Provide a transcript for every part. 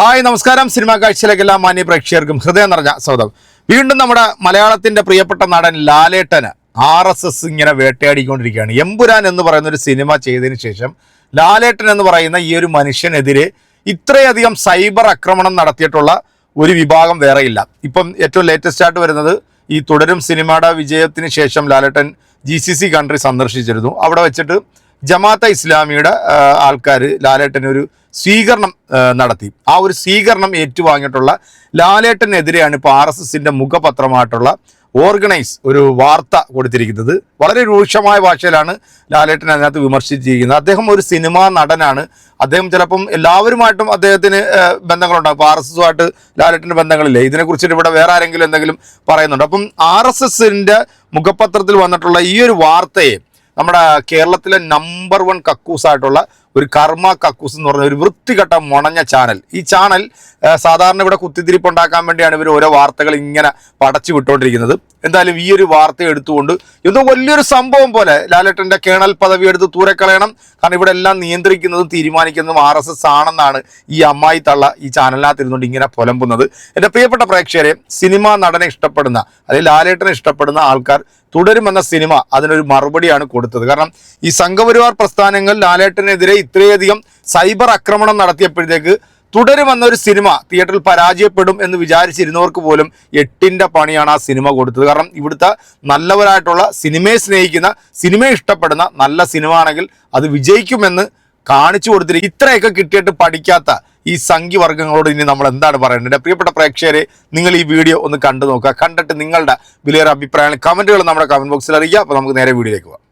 Hi നമസ്കാരം. Cinema കാഴ്ചയിലേക്ക് എല്ലാ മാന്യ പ്രേക്ഷകർക്കും ഹൃദയം നിറഞ്ഞ സ്വാഗതം. വീണ്ടും നമ്മുടെ മലയാളത്തിന്റെ പ്രിയപ്പെട്ട നടൻ ലാലേട്ടന് ആർ എസ് എസ് ഇങ്ങനെ വേട്ടയാടിക്കൊണ്ടിരിക്കുകയാണ്. എമ്പുരാൻ എന്ന് പറയുന്ന ഒരു സിനിമ ചെയ്തതിന് ശേഷം ലാലേട്ടൻ എന്ന് പറയുന്ന ഈ ഒരു മനുഷ്യനെതിരെ ഇത്രയധികം സൈബർ ആക്രമണം നടത്തിയിട്ടുള്ള ഒരു വിഭാഗം വേറെയില്ല ഇപ്പം ഏറ്റവും ലേറ്റസ്റ്റ് ആയിട്ട് വരുന്നത് ഈ തുടരും സിനിമയുടെ വിജയത്തിന് ശേഷം Lalettan G C C country സന്ദർശിച്ചിരുന്നു. അവിടെ വെച്ചിട്ട് ജമാഅത്തെ ഇസ്ലാമിയുടെ ആൾക്കാർ ലാലേട്ടന് ഒരു സ്വീകരണം നടത്തി. ആ ഒരു സ്വീകരണം ഏറ്റുവാങ്ങിയിട്ടുള്ള ലാലേട്ടനെതിരെയാണ് ഇപ്പോൾ ആർ എസ് എസിന്റെ മുഖപത്രമായിട്ടുള്ള ഓർഗനൈസ് ഒരു വാർത്ത കൊടുത്തിരിക്കുന്നത്. വളരെ രൂക്ഷമായ ഭാഷയിലാണ് ലാലേട്ടൻ അതിനകത്ത് വിമർശിച്ചിരിക്കുന്നത്. അദ്ദേഹം ഒരു സിനിമാ നടനാണ്. അദ്ദേഹം ചിലപ്പം എല്ലാവരുമായിട്ടും അദ്ദേഹത്തിന് ബന്ധങ്ങളുണ്ടാകും. അപ്പോൾ ആർ എസ് എസുമായിട്ട് ലാലേട്ടന് ബന്ധങ്ങളില്ലേ? ഇതിനെക്കുറിച്ചിട്ട് ഇവിടെ വേറെ ആരെങ്കിലും എന്തെങ്കിലും പറയുന്നുണ്ട്? അപ്പം ആർ എസ് എസിന്റെ മുഖപത്രത്തിൽ വന്നിട്ടുള്ള ഈ ഒരു വാർത്തയെ നമ്മുടെ കേരളത്തിലെ നമ്പർ വൺ കക്കൂസായിട്ടുള്ള ഒരു കർമ്മ കക്കൂസ് എന്ന് പറഞ്ഞ ഒരു വൃത്തികെട്ട മുണഞ്ഞ ചാനൽ. ഈ ചാനൽ സാധാരണ ഇവിടെ കുത്തിത്തിരിപ്പ് ഉണ്ടാക്കാൻ വേണ്ടിയാണ് ഇവർ ഓരോ വാർത്തകൾ ഇങ്ങനെ പടച്ചു വിട്ടുകൊണ്ടിരിക്കുന്നത്. എന്തായാലും ഈ ഒരു വാർത്ത എടുത്തുകൊണ്ട് എന്തോ വലിയൊരു സംഭവം പോലെ ലാലേട്ടന്റെ കേണൽ പദവി എടുത്ത് തൂരക്കളയണം കാരണം ഇവിടെ എല്ലാം നിയന്ത്രിക്കുന്നതും തീരുമാനിക്കുന്നതും ആർ എസ് എസ് ആണെന്നാണ് ഈ അമ്മായി തള്ള ഈ ചാനലിനകത്ത് ഇരുന്നുകൊണ്ട് ഇങ്ങനെ പുലമ്പുന്നത്. എന്റെ പ്രിയപ്പെട്ട പ്രേക്ഷകരെ സിനിമ നടനെ ഇഷ്ടപ്പെടുന്ന അല്ലെങ്കിൽ ലാലേട്ടനെ ഇഷ്ടപ്പെടുന്ന ആൾക്കാർ തുടരുമെന്ന സിനിമ അതിനൊരു മറുപടിയാണ് കൊടുത്തത്. കാരണം ഈ സംഘപരിവാർ പ്രസ്ഥാനങ്ങൾ ലാലേട്ടനെതിരെ ഇത്രയധികം സൈബർ ആക്രമണം നടത്തിയപ്പോഴത്തേക്ക് തുടരുമെന്ന ഒരു സിനിമ തിയേറ്ററിൽ പരാജയപ്പെടും എന്ന് വിചാരിച്ചിരുന്നവർക്ക് പോലും എട്ടിന്റെ പണിയാണ് ആ സിനിമ കൊടുത്തത്. കാരണം ഇവിടുത്തെ നല്ലവരായിട്ടുള്ള സിനിമയെ സ്നേഹിക്കുന്ന സിനിമയെ ഇഷ്ടപ്പെടുന്ന നല്ല സിനിമ ആണെങ്കിൽ അത് വിജയിക്കുമെന്ന് കാണിച്ചു കൊടുത്തിരിക്കും. ഇത്രയൊക്കെ കിട്ടിയിട്ട് പഠിക്കാത്ത ഈ സംഖ്യവർഗങ്ങളോട് ഇനി നമ്മൾ എന്താണ് പറയേണ്ടത്? പ്രിയപ്പെട്ട പ്രേക്ഷകരെ നിങ്ങൾ ഈ വീഡിയോ ഒന്ന് കണ്ടു നോക്കുക. കണ്ടിട്ട് നിങ്ങളുടെ വിലയേറെ അഭിപ്രായങ്ങൾ കമന്റുകൾ നമ്മുടെ കമന്റ് ബോക്സിൽ അറിയിക്കുക. അപ്പോൾ നമുക്ക് നേരെ വീഡിയോയിലേക്ക് പോകാം.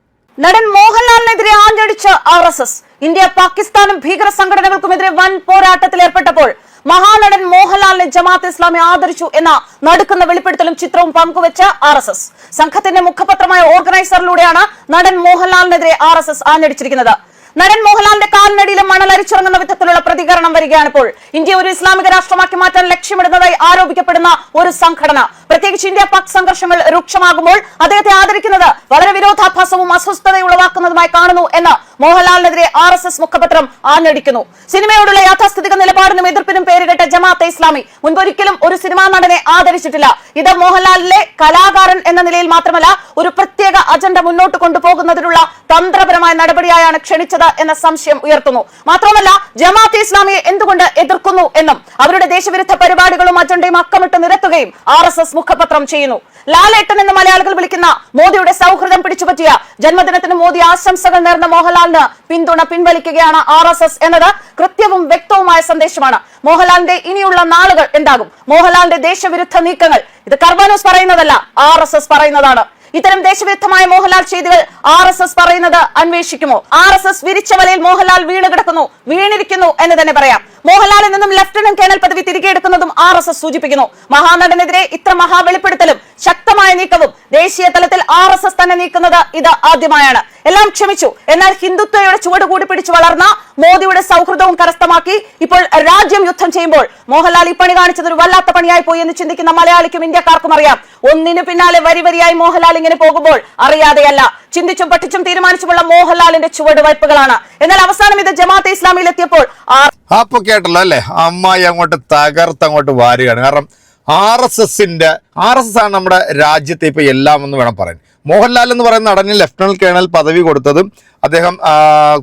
നടൻ മോഹൻലാലിനെതിരെ ആഞ്ഞടിച്ച ആർ എസ് എസ്. ഇന്ത്യ പാകിസ്ഥാനും ഭീകര സംഘടനകൾക്കുമെതിരെ വൻ പോരാട്ടത്തിൽ ഏർപ്പെട്ടപ്പോൾ മഹാനടൻ മോഹൻലാലിനെ ജമാഅത്ത് ഇസ്ലാമി ആദരിച്ചു എന്ന നടുക്കുന്ന വെളിപ്പെടുത്തലും ചിത്രവും പങ്കുവെച്ച ആർ എസ് എസ്. സംഘത്തിന്റെ മുഖപത്രമായ ഓർഗനൈസറിലൂടെയാണ് നടൻ മോഹൻലാലിനെതിരെ ആർ എസ് എസ് ആഞ്ഞടിച്ചിരിക്കുന്നത്. നടൻ മോഹൻലാലിന്റെ കാലിനടിയിലും മണൽ അരിച്ചിറങ്ങുന്ന വിധത്തിലുള്ള പ്രതികരണം വരികയാണ് ഇപ്പോൾ ഇന്ത്യ ഒരു ഇസ്ലാമിക രാഷ്ട്രമാക്കി മാറ്റാൻ ലക്ഷ്യമിടുന്നതായി ആരോപിക്കപ്പെടുന്ന ഒരു സംഘടന. പ്രത്യേകിച്ച് ഇന്ത്യ പാക് സംഘർഷങ്ങൾ രൂക്ഷമാകുമ്പോൾ അദ്ദേഹത്തെ ആദരിക്കുന്നത് വളരെ വിരോധാഭാസവും അസ്വസ്ഥതയുളവാക്കുന്നതുമായി കാണുന്നു എന്ന് മോഹൻലാലിനെതിരെ ആർ എസ് എസ് മുഖപത്രം ആഞ്ഞടിക്കുന്നു. സിനിമയോടുള്ള യാഥാസ്ഥിതിക നിലപാടിനും എതിർപ്പിനും പേരുകെട്ട ജമാഅത്തെ ഇസ്ലാമി മുൻപൊരിക്കലും ഒരു സിനിമാ നടനെ ആദരിച്ചിട്ടില്ല. ഇത് മോഹൻലാലിലെ കലാകാരൻ എന്ന നിലയിൽ മാത്രമല്ല ഒരു പ്രത്യേക അജണ്ട മുന്നോട്ട് കൊണ്ടുപോകുന്നതിനുള്ള തന്ത്രപരമായ നടപടിയായാണ് ക്ഷണിച്ചത് എന്ന സംശയം ഉയർത്തുന്നു. മാത്രമല്ല ജമാഅത്തെ ഇസ്ലാമിയെ എന്തുകൊണ്ട് എതിർക്കുന്നു എന്നും അവരുടെ ദേശവിരുദ്ധ പരിപാടികളും അജണ്ടയും അക്കമിട്ട് നിരത്തുകയും ആർ എസ് എസ് മുഖപത്രം ചെയ്യുന്നു. ലാലേട്ടൻ എന്ന് മലയാളികൾ വിളിക്കുന്ന മോദിയുടെ സൗഹൃദം പിടിച്ചുപറ്റിയ ജന്മദിനത്തിന് മോദി ആശംസകൾ നേർന്ന മോഹൻലാലിന് പിന്തുണ പിൻവലിക്കുകയാണ് ആർ എസ് എസ് എന്നത് കൃത്യവും വ്യക്തവുമായ സന്ദേശമാണ്. മോഹൻലാലിന്റെ ഇനിയുള്ള നാളുകൾ എന്താകും? മോഹൻലാലിന്റെ ദേശവിരുദ്ധ നീക്കങ്ങൾ. ഇത് കർബാനോസ് പറയുന്നതല്ല ആർ എസ് എസ് പറയുന്നതാണ്. ഇത്തരം ദേശവിരുദ്ധമായ മോഹൻലാൽ ചെയ്തികൾ ആർ എസ് എസ് പറയുന്നത് അന്വേഷിക്കുമോ? ആർ എസ് എസ് വിരിച്ച വലയിൽ മോഹൻലാൽ വീണ് കിടക്കുന്നു വീണിരിക്കുന്നു എന്ന് തന്നെ പറയാം. മോഹൻലാലിൽ നിന്നും ലഫ്റ്റനന്റ് കേണൽ പദവി തിരികെ എടുക്കുന്നതും ആർ എസ് എസ് സൂചിപ്പിക്കുന്നു. മഹാനടനെതിരെ ഇത്ര മഹാവെളിപ്പെടുത്തലും ശക്തമായ നീക്കവും ദേശീയ തലത്തിൽ ആർ എസ് എസ് തന്നെ നീക്കുന്നത് ഇത് ആദ്യമായാണ്. എല്ലാം ക്ഷമിച്ചു. എന്നാൽ ഹിന്ദുത്വയുടെ ചുവട് കൂടി പിടിച്ചു വളർന്ന മോദിയുടെ സൗഹൃദവും കരസ്ഥമാക്കി ഇപ്പോൾ രാജ്യം യുദ്ധം ചെയ്യുമ്പോൾ മോഹൻലാൽ ഈ പണി കാണിച്ചത് ഒരു വല്ലാത്ത പണിയായി പോയി എന്ന് ചിന്തിക്കുന്ന മലയാളിക്കും ഇന്ത്യക്കാർക്കും അറിയാം. ഒന്നിനു പിന്നാലെ വരി വരിയായി മോഹൻലാൽ ഇങ്ങനെ പോകുമ്പോൾ അറിയാതെയല്ല. ചിന്തിച്ചും പഠിച്ചും തീരുമാനിച്ചുമുള്ള മോഹൻലാലിന്റെ ചുവടുവയ്പ്പുകളാണ് എന്നാൽ അവസാനം ഇത് ജമാഅത്തെ ഇസ്ലാമിയിൽ എത്തിയപ്പോൾ ആർ അപ്പൊ കേട്ടല്ലോ അല്ലേ? അമ്മായി അങ്ങോട്ട് തകർത്ത് അങ്ങോട്ട് വാരുകയാണ്. കാരണം ആർ എസ് എസിന്റെ ആർ എസ് എസ് ആണ് നമ്മുടെ രാജ്യത്തെ ഇപ്പൊ എല്ലാം എന്ന് വേണം പറയാൻ. മോഹൻലാൽ എന്ന് പറയുന്ന നടന് ലഫ്റ്റനന്റ് കേണൽ പദവി കൊടുത്തതും അദ്ദേഹം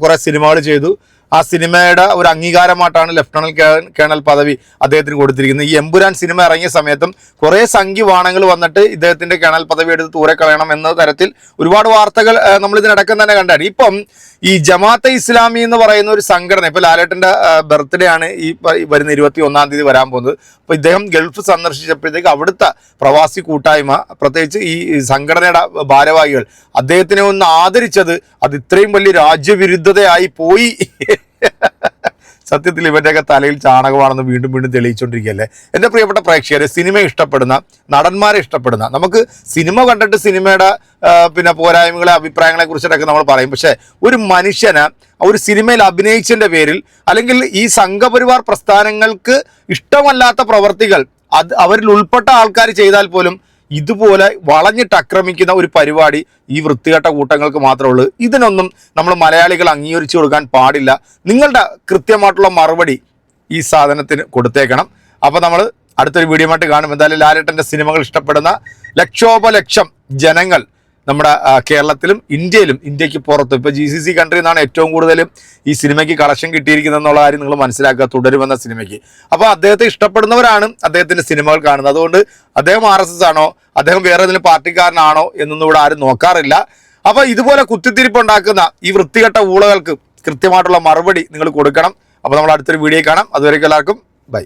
കുറേ സിനിമകൾ ചെയ്തു. ആ സിനിമയുടെ ഒരു അംഗീകാരമായിട്ടാണ് ലഫ്റ്റനന്റ് കേണൽ പദവി അദ്ദേഹത്തിന് കൊടുത്തിരിക്കുന്നത്. ഈ എമ്പുരാൻ സിനിമ ഇറങ്ങിയ സമയത്തും കുറെ സംഖ്യവാണങ്ങൾ വന്നിട്ട് ഇദ്ദേഹത്തിന്റെ കേണൽ പദവി എടുത്ത് ദൂരെ കളയണം എന്ന തരത്തിൽ ഒരുപാട് വാർത്തകൾ നമ്മൾ ഇതിനടക്കം തന്നെ കണ്ടാണ്. ഇപ്പം ഈ ജമാഅത്തെ ഇസ്ലാമി എന്ന് പറയുന്ന ഒരു സംഘടന ഇപ്പൊ ലാലേട്ടന്റെ ബർത്ത്ഡേ ആണ് ഈ വരുന്ന ഇരുപത്തി ഒന്നാം തീയതി വരാൻ പോകുന്നത്. അപ്പൊ ഇദ്ദേഹം ഗൾഫ് സന്ദർശിച്ചപ്പോഴത്തേക്ക് അവിടുത്തെ പ്രവാസി കൂട്ടായ്മ പ്രത്യേകിച്ച് ഈ സംഘടനയുടെ ഭാരവാഹികൾ അദ്ദേഹത്തിനെ ഒന്ന് ആദരിച്ചത് അത് ഇത്രയും വലിയ രാജ്യവിരുദ്ധതയായി പോയി. സത്യത്തിൽ ഇവന്റെയൊക്കെ തലയിൽ ചാണകമാണെന്ന് വീണ്ടും വീണ്ടും തെളിയിച്ചുകൊണ്ടിരിക്കുകയല്ലേ എന്റെ പ്രിയപ്പെട്ട പ്രേക്ഷകരെ സിനിമ ഇഷ്ടപ്പെടുന്ന നടന്മാരെ ഇഷ്ടപ്പെടുന്ന നമുക്ക് സിനിമ കണ്ടിട്ട് സിനിമയുടെ പിന്നെ പോരായ്മകളെ അഭിപ്രായങ്ങളെ കുറിച്ചിട്ടൊക്കെ നമ്മൾ പറയും. പക്ഷേ ഒരു മനുഷ്യന് ഒരു സിനിമയിൽ അഭിനയിച്ചതിന്റെ പേരിൽ അല്ലെങ്കിൽ ഈ സംഘപരിവാർ പ്രസ്ഥാനങ്ങൾക്ക് ഇഷ്ടമല്ലാത്ത പ്രവർത്തികൾ അത് അവരിൽ ഉൾപ്പെട്ട ആൾക്കാർ ചെയ്താൽ പോലും ഇതുപോലെ വളഞ്ഞിട്ട് ആക്രമിക്കുന്ന ഒരു പരിപാടി ഈ വൃത്തികെട്ട കൂട്ടങ്ങൾക്ക് മാത്രമേ ഉള്ളൂ. ഇതിനൊന്നും നമ്മൾ മലയാളികൾ അംഗീകരിച്ചു കൊടുക്കാൻ പാടില്ല. നിങ്ങളുടെ കൃത്യമായിട്ടുള്ള മറുപടി ഈ സാധനത്തിന് കൊടുത്തേക്കണം. അപ്പോൾ നമ്മൾ അടുത്തൊരു വീഡിയോ ആയിട്ട് കാണും. എന്തായാലും ലാലേട്ടന്റെ സിനിമകൾ ഇഷ്ടപ്പെടുന്ന ലക്ഷോപലക്ഷം ജനങ്ങൾ നമ്മുടെ കേരളത്തിലും ഇന്ത്യയിലും ഇന്ത്യയ്ക്ക് പുറത്തും. ഇപ്പോൾ ജി സി സി കൺട്രി എന്നാണ് ഏറ്റവും കൂടുതൽ ഈ സിനിമയ്ക്ക് കളക്ഷൻ കിട്ടിയിരിക്കുന്നത് എന്നുള്ള കാര്യം നിങ്ങൾ മനസ്സിലാക്കുക തുടരുമെന്ന സിനിമയ്ക്ക്. അപ്പോൾ അദ്ദേഹത്തെ ഇഷ്ടപ്പെടുന്നവരാണ് അദ്ദേഹത്തിന്റെ സിനിമകൾ കാണുന്നത്. അതുകൊണ്ട് അദ്ദേഹം ആർ ആണോ അദ്ദേഹം വേറെ ഏതെങ്കിലും പാർട്ടിക്കാരനാണോ എന്നൊന്നും ഇവിടെ ആരും നോക്കാറില്ല. അപ്പോൾ ഇതുപോലെ കുത്തിത്തിരിപ്പുണ്ടാക്കുന്ന ഈ വൃത്തികെട്ട ഊളകൾക്ക് കൃത്യമായിട്ടുള്ള മറുപടി നിങ്ങൾ കൊടുക്കണം. അപ്പോൾ നമ്മൾ അടുത്തൊരു വീഡിയോ കാണാം. അതുവരേക്കും എല്ലാവർക്കും ബൈ.